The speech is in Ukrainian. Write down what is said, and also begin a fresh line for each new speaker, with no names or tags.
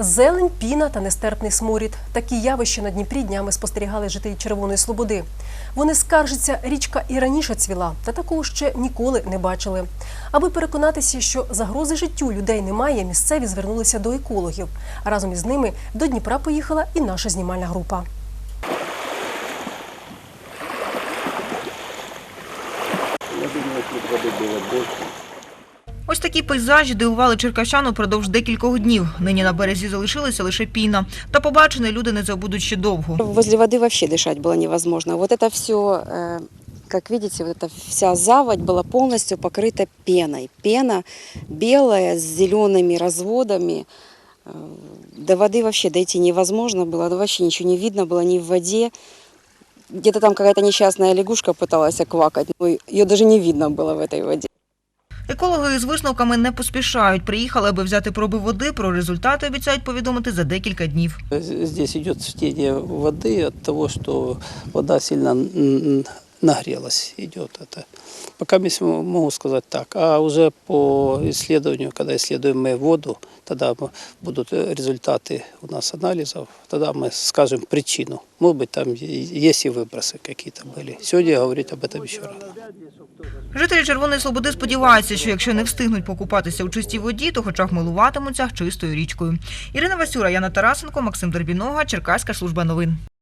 Зелень, піна та нестерпний сморід. Такі явища на Дніпрі днями спостерігали жителі Червоної Слободи. Вони скаржаться, річка і раніше цвіла, та такого ще ніколи не бачили. Аби переконатися, що загрози життю людей немає, місцеві звернулися до екологів. Разом із ними до Дніпра поїхала і наша знімальна група.
Я думаю, тут воды было больше.
Ось такі пейзажі дивували черкащан упродовж декількох днів. Нині на березі залишилася лише піна. Та побачене люди не забудуть ще довго.
Возле воды вообще дышать было невозможно. Вот это все, как видите, вот эта вся заводь была полностью покрыта пеной. Пена белая с зелеными разводами. Э, До воды вообще дойти невозможно было, вообще ничего не видно было ни в воде. Где-то там какая-то несчастная лягушка пыталась квакать, но ее даже не видно было в этой воде.
Екологи з висновками не поспішають. Приїхали, аби взяти проби води. Про результати обіцяють повідомити за декілька днів.
Здесь идет цветение воды от того, что вода сильно м, нагрелась. Идет это. Пока я могу сказать так. А уже по исследованию, когда исследуем мы воду, тогда м- будут э, результаты у нас анализов, тогда мы скажем причину. Может быть, там е- есть и выбросы какие-то были. Сегодня говорить об этом еще рано.
Жителі Червоної Слободи сподіваються, що якщо не встигнуть покупатися у чистій воді, то хоча б милуватимуться чистою річкою. Ірина Васюра, Яна Тарасенко, Максим Дербінога, Черкаська служба новин.